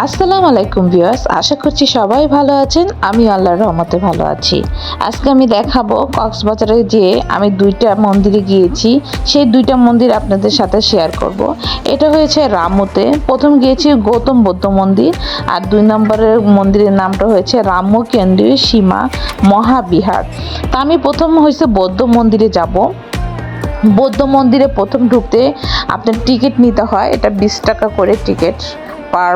আসসালামু আলাইকুম ভিউয়ার্স, আশা করছি সবাই ভালো আছেন। আমি আল্লাহর রহমতে ভালো আছি। আজকে আমি দেখাবো কক্সবাজারে যে আমি দুইটা মন্দিরে গিয়েছি। সেই দুইটা মন্দির আপনাদের সাথে শেয়ার করব। এটা হয়েছে রামুতে। প্রথম গিয়েছি গৌতম বৌদ্ধ মন্দির আর দুই নম্বরের মন্দিরের নামটা হয়েছে রাম্য কেন্দ্রীয় সীমা মহাবিহার। তা আমি প্রথম হয়েছে বৌদ্ধ মন্দিরে যাব। বৌদ্ধ মন্দিরে প্রথম ঢুকতে আপনার টিকিট নিতে হয়, এটা বিশ টাকা করে টিকিট। পার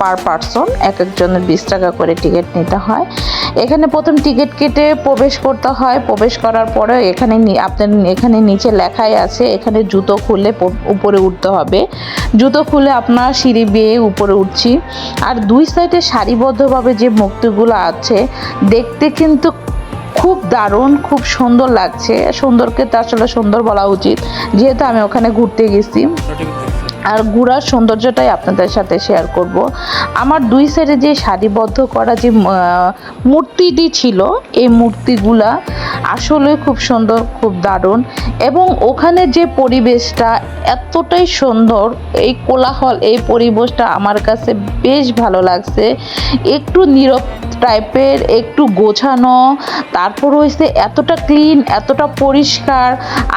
পার পারসন এক একজনের বিশ টাকা করে টিকিট নিতে হয়। এখানে প্রথম টিকিট কেটে প্রবেশ করতে হয়। প্রবেশ করার পরে এখানে আপনার এখানে নিচে লেখাই আছে, এখানে জুতো খুলে উপরে উঠতে হবে। জুতো খুলে আপনার সিঁড়ি বেয়ে উপরে উঠছি। আর দুই সাইডে সারিবদ্ধভাবে যে মূর্তিগুলো আছে, দেখতে কিন্তু খুব দারুণ, খুব সুন্দর লাগছে। সুন্দরকে তো আসলে সুন্দর বলা উচিত। যেহেতু আমি ওখানে ঘুরতে গেছি। আর ঘোরার সৌন্দর্যটাই আপনাদের সাথে শেয়ার করব। আমার দুই সাইডে যে সারিবদ্ধ করা যে মূর্তিটি ছিল, এই মূর্তিগুলা আসলে খুব সুন্দর, খুব দারুণ এবং ওখানে যে পরিবেশটা এতটাই সুন্দর, এই কোলাহল, এই পরিবেশটা আমার কাছে বেশ ভালো লাগছে। একটু নীরব টাইপের একটু গোছানো, তারপর হয়েছে এতটা ক্লিন এতটা পরিষ্কার।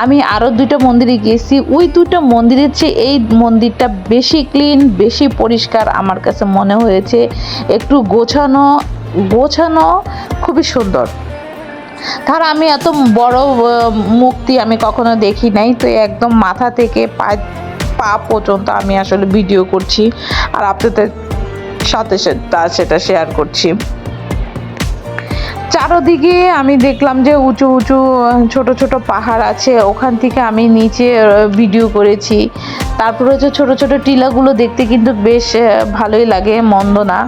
আমি আরও দুইটা মন্দিরে গেছি ওই দুইটা মন্দিরের চেয়ে এই মন্দিরটা বেশি ক্লিন বেশি পরিষ্কার আমার কাছে মনে হয়েছে। একটু গোছানো গোছানো খুবই সুন্দর। কারণ আমি এত বড় মুক্তি আমি কখনো দেখি নাই, তো একদম মাথা থেকে পা পা পর্যন্ত আমি আসলে ভিডিও করছি। আর আপনাদের সাথে সেটা শেয়ার করছি। চারোদিকে আমি দেখলাম যে উঁচু উঁচু ছোট ছোট পাহাড় আছে। ওখান থেকে আমি নিচে ভিডিও করেছি। তারপরে হচ্ছে ছোট ছোট টিলাগুলো দেখতে কিন্তু বেশ ভালোই লাগে, মন্দ না।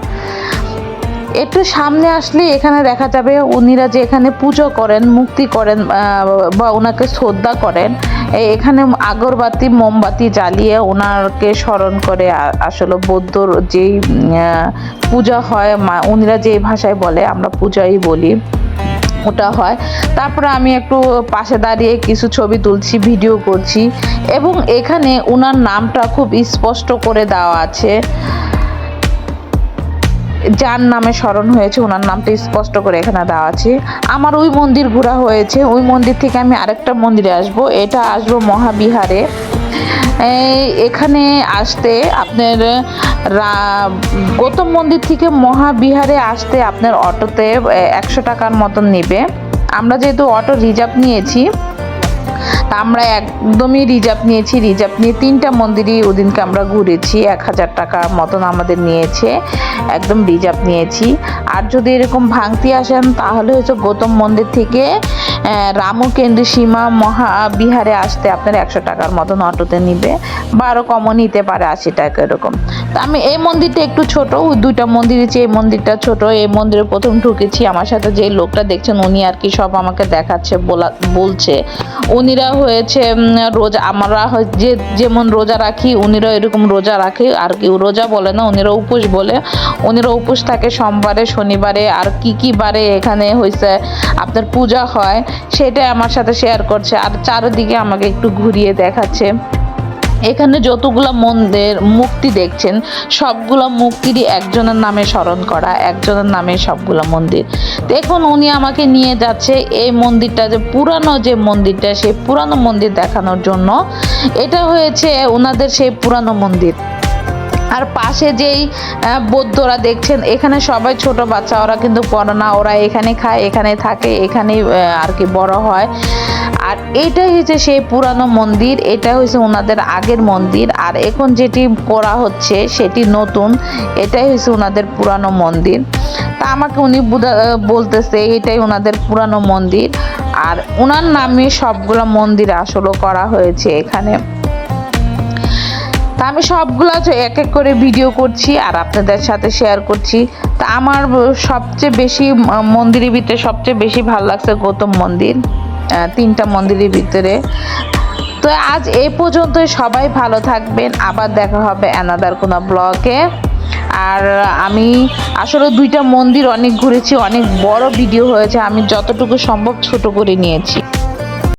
একটু সামনে আসলে এখানে দেখা যাবে উনিরা যে এখানে পুজো করেন, মুক্তি করেন বা ওনাকে শ্রদ্ধা করেন। এখানে আগরবাতি, মোমবাতি জ্বালিয়ে ওনাকে স্মরণ করে আসলে বৌদ্ধর যেই পূজা হয় উনিরা যেই ভাষায় বলে, আমরা পূজাই বলি, ওটা হয়। তারপরে আমি একটু পাশে দাঁড়িয়ে কিছু ছবি তুলছি, ভিডিও করছি। এবং এখানে ওনার নামটা খুব স্পষ্ট করে দেওয়া আছে। যার নামে স্মরণ হয়েছে, ওনার নামটা স্পষ্ট করে এখানে দেওয়া আছে। আমার ওই মন্দির ঘোরা হয়েছে, ওই মন্দির থেকে আমি আরেকটা মন্দিরে আসব, এটা আসব মহাবিহারে। এখানে আসতে আপনার গৌতম মন্দির থেকে মহাবিহারে আসতে আপনার অটোতে একশো টাকার মতন নেবে। আমরা যেহেতু অটো রিজার্ভ নিয়েছি তা আমরা একদমই রিজার্ভ নিয়েছি, রিজার্ভ নিয়ে তিনটা মন্দিরই ওদিনকে আমরা ঘুরেছি, এক হাজার টাকার মতন আমাদের নিয়েছে, একদম রিজার্ভ নিয়েছি। আর যদি এরকম ভাঙতি আসেন, তাহলে হচ্ছে গৌতম মন্দির থেকে রামু কেন্দ্রী সীমা মহাবিহারে আসতে আপনার একশো টাকার মতন অটোতে নিবে, বা আরও কমও নিতে পারে আশি টাকা এরকম। আমি এই মন্দিরটা একটু ছোট, দুইটা মন্দিরের চেয়ে এই মন্দিরটা ছোট। এই মন্দিরে প্রথম ঢুকেছি, আমার সাথে যে লোকটা দেখছেন, উনি আর কি সব আমাকে দেখাচ্ছে, বলা, বলছে। উনিরা হয়েছে রোজা, আমরা যে, যেমন রোজা রাখি উনিরা এরকম রোজা রাখে, আর কি রোজা বলে না উনিরা উপোস বলে। উনিরা উপোস থাকে সোমবারে, শনিবারে, আর কি কি বারে এখানে হয়েছে আপনার পূজা হয়, সেটাই আমার সাথে শেয়ার করছে, আর চারিদিকে আমাকে একটু ঘুরিয়ে দেখাচ্ছে। এখানে যতগুলা মন্দির মুক্তি দেখছেন, সবগুলা মুক্তিরই একজনের নামে স্মরণ করা, একজনের নামে সবগুলা মন্দির। দেখুন, উনি আমাকে নিয়ে যাচ্ছে এই মন্দিরটা যে পুরানো যে মন্দিরটা, সেই পুরানো মন্দির দেখানোর জন্য। এটা হয়েছে ওনাদের সেই পুরানো মন্দির। আর পাশে যেই বৌদ্ধরা দেখছেন, এখানে সবাই ছোট বাচ্চা, ওরা কিন্তু পড়ে না, ওরা এখানে খায়, এখানে থাকে, এখানেই আর কি বড় হয়। আর এটাই হচ্ছে সেই পুরানো মন্দির, এটা হচ্ছে ওনাদের আগের মন্দির, আর এখন যেটি করা হচ্ছে, সেটি নতুন, এটাই হচ্ছে ওনাদের পুরানো মন্দির। তা আমাকে উনি বলতেছে, এটাই ওনাদের পুরানো মন্দির, আর ওনার নামে সবগুলো মন্দির আসলে করা হয়েছে এখানে। তা আমি সবগুলো এক এক করে ভিডিও করছি আর আপনাদের সাথে শেয়ার করছি। তা আমার সবচেয়ে বেশি মন্দিরের ভিতরে সবচেয়ে বেশি ভালো লাগছে গৌতম মন্দির তিনটা মন্দিরের ভিতরে। তো আজ এই পর্যন্ত সবাই ভালো থাকবেন। আবার দেখা হবে অ্যানাদার কোনো ব্লগে আর আমি আসলে দুইটা মন্দির অনেক ঘুরেছি, অনেক বড় ভিডিও হয়েছে। আমি যতটুকু সম্ভব ছোট করে নিয়েছি।